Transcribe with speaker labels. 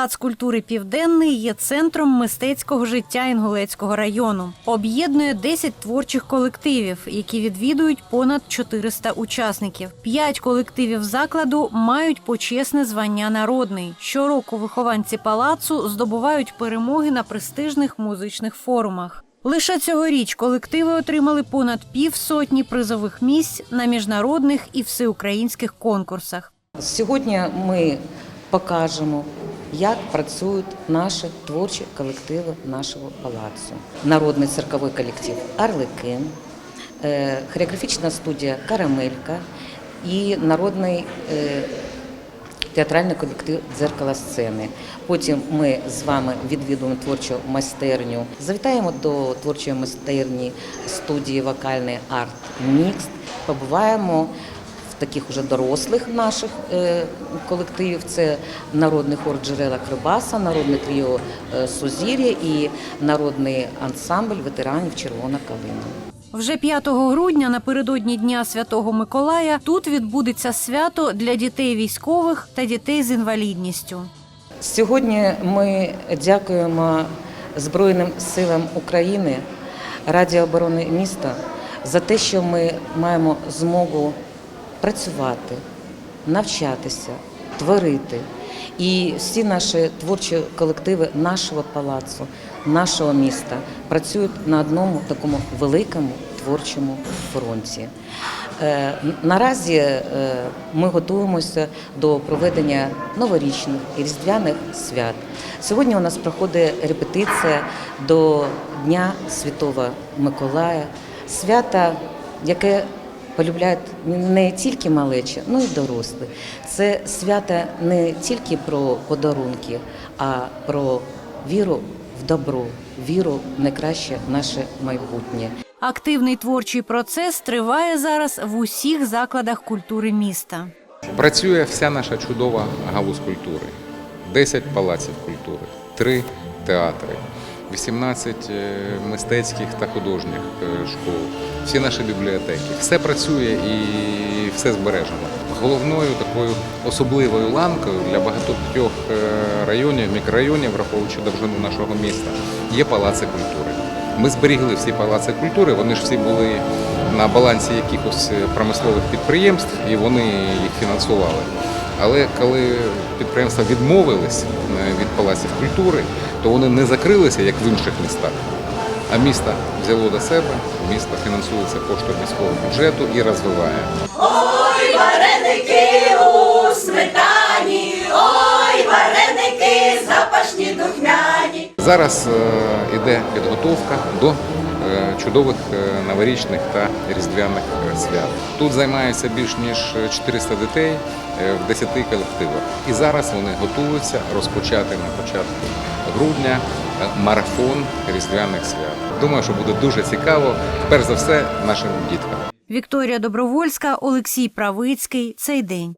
Speaker 1: Палац культури Південний є центром мистецького життя Інгулецького району. Об'єднує 10 творчих колективів, які відвідують понад 400 учасників. П'ять колективів закладу мають почесне звання народний. Щороку вихованці палацу здобувають перемоги на престижних музичних форумах. Лише цьогоріч колективи отримали понад півсотні призових місць на міжнародних і всеукраїнських конкурсах.
Speaker 2: Сьогодні ми покажемо, як працюють наші творчі колективи нашого палацу. Народний цирковий колектив Арлекин, е, хореографічна студія Карамелька і народний е, театральний колектив Дзеркало сцени. Потім ми з вами відвідуємо творчу майстерню. Завітаємо до творчої майстерні студії вокальний арт Мікс. Побуваємо таких уже дорослих наших е, колективів. Це народний хор джерела Кривбаса, народне тріо е, Сузір'я і народний ансамбль ветеранів Червона калина.
Speaker 1: Вже 5 грудня, напередодні Дня Святого Миколая, тут відбудеться свято для дітей військових та дітей з інвалідністю.
Speaker 2: Сьогодні ми дякуємо Збройним силам України, Раді оборони міста за те, що ми маємо змогу працювати, навчатися, творити. І всі наші творчі колективи нашого палацу, нашого міста працюють на одному такому великому творчому фронті. Е, Наразі е, ми готуємося до проведення новорічних і різдвяних свят. Сьогодні у нас проходить репетиція до Дня Святого Миколая, свята, яке полюбляють не тільки малечі, але й дорослі. Це свято не тільки про подарунки, а про віру в добро, віру в найкраще наше майбутнє.
Speaker 1: Активний творчий процес триває зараз в усіх закладах культури міста.
Speaker 3: Працює вся наша чудова галузь культури. 10 палаців культури, 3 театри, 18 е, мистецьких та художніх е, школ, всі наші бібліотеки. Все працює і все збережено. Головною такою особливою ланкою для багатьох е, районів, мікрорайонів, враховуючи довжину нашого міста, є палаци культури. Ми зберігли всі палаци культури, вони ж всі були на балансі якихось промислових підприємств і вони їх фінансували. Але коли підприємства відмовились е, від палаців культури, то вони не закрилися, як в інших містах. А місто взяло до себе, місто фінансується коштом міського бюджету і розвиває.
Speaker 4: Ой, вареники у сметані, ой, вареники запашні духмяні.
Speaker 3: Зараз е, іде підготовка до чудових е, новорічних та різдвяних е, свят. Тут займається більш ніж 400 дітей е, в 10 колективах. І зараз вони готуються розпочати на початку грудня е, марафон різдвяних свят. Думаю, що буде дуже цікаво, перш за все, нашим діткам.
Speaker 1: Вікторія Добровольська, Олексій Правицький. Цей день.